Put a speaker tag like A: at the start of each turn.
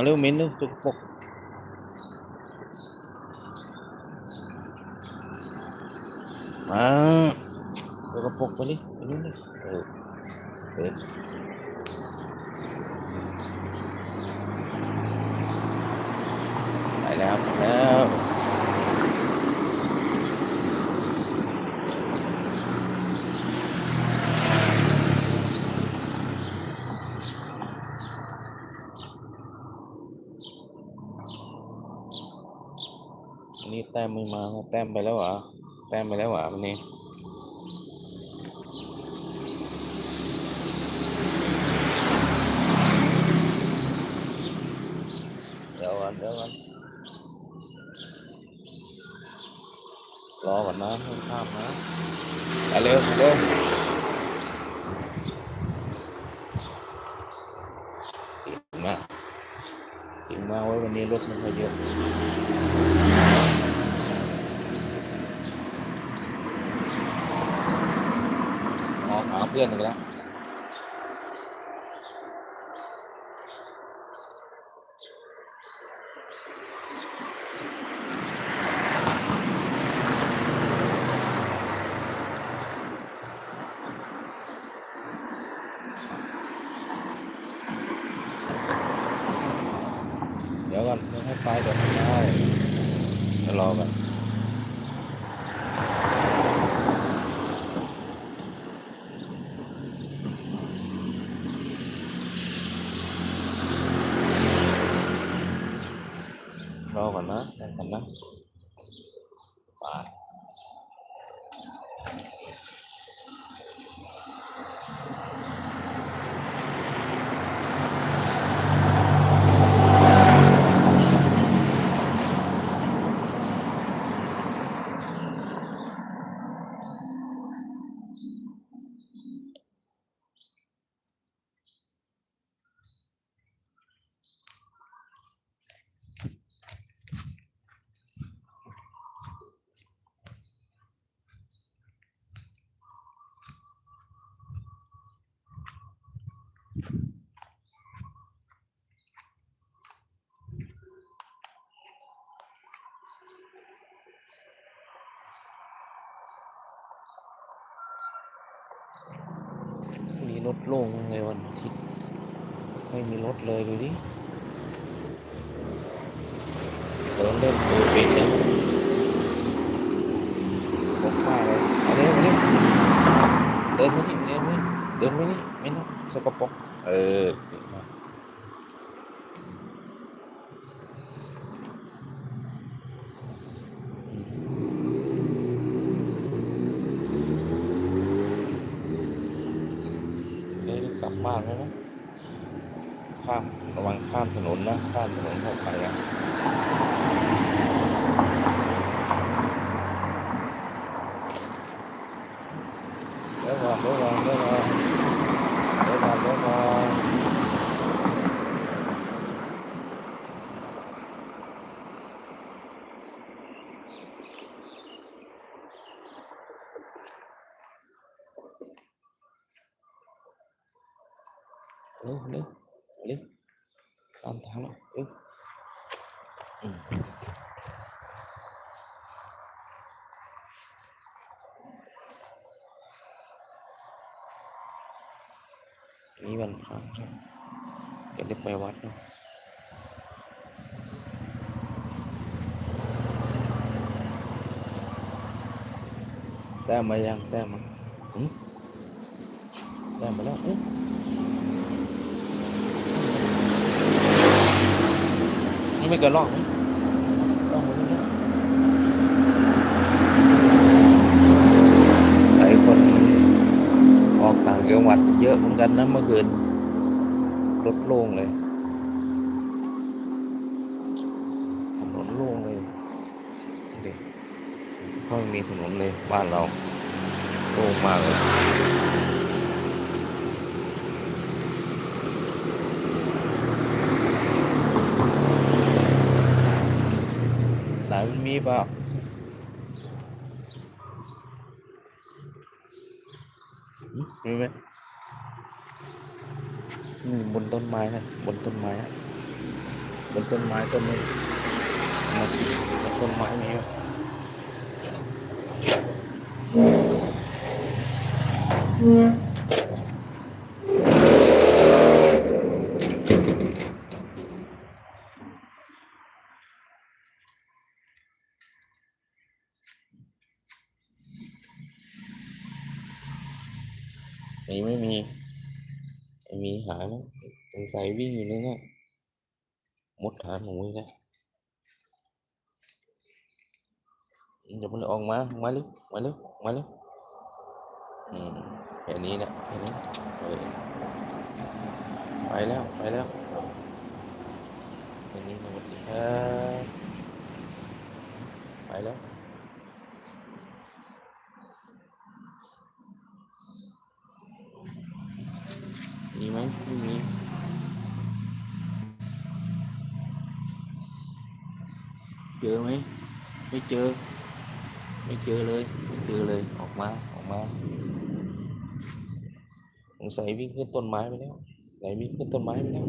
A: มาเร็วมิ้นเร็วจุกปกมาจุกปกไปดิไป นู่แต้มไม่มาแต้มไปแล้วเหรอแต้มไปแล้วเหรอวันนี้เดี๋ยวก่อนเดี๋ยวก่อนรอก่อนนะข้ามนะไปเร็วเร็วถึงนะถึงมากไว้วันนี้รถมันก็เยอะ ออกหาเพื่อนอีกแล้วเดี๋ยวก่อนให้ไปเดี๋ยวไม่ได้เดี๋ยวรอก่อน ก่อนนะรอก่อนนะไป มีรถโล่งจังเลยวันอาทิตย์ไม่ค่อยมีรถเลยดูดิเดินเล่นดูปิดเลยบอกมาเลยเอาเร็วมาเร็วเดินมานี่เดินมานี่เดินมานี่ไม่ต้องสกปรกเออเก่งมากเดี๋ยวกลับบ้านแล้วนะ ข้ามระวังข้ามถนนนะ ข้ามถนนเข้าไปอะเดี๋ยวก่อนเดี๋ยวก่อนเดี๋ยวก่อนเดี๋ยวก่อนเดี๋ยวก่อนเร็วเร็วเร็วตามทางแล้วเร็วนี่วันพระเดี๋ยวได้ไปวัดเนาะแต้มมายังแต้มมาแต้มมาแล้วอืม นี่ไม่เกินรอบไหมรอบหมดแล้วหลายคนออกต่างจังหวัดเยอะเหมือนกันนะเมื่อคืนรถโล่งเลยถนนโล่งเลยเด็กไม่มีถนนเลยบ้านเราโล่งมากเลย ไหน มันมีเปล่าหึมีไหมอืมบนต้นไม้นะบนต้นไม้อะนต้นไม้ต้นนี้มาบนต้นไม้นี้ไหม มีไม่มีไม่มีหายแล้วสงสัยวิ่งอยู่นนั้นมดหาหนูอีกแล้วเดี๋ยวมันออกมามาเร็วมาเร็วมาเร็วอืมแค่นี้นะแค่นี้เออไปแล้วไปแล้วแค่นี้นะสวัสดีครับไปแล้ว มีไหมไม่มี เจอไหมไม่เจอ ไม่เจอเลยไม่เจอเลยออกมาออกมาสงสัยวิ่งขึ้นต้นไม้ไปแล้วไหนวิ่งขึ้นต้นไม้ไปแล้ว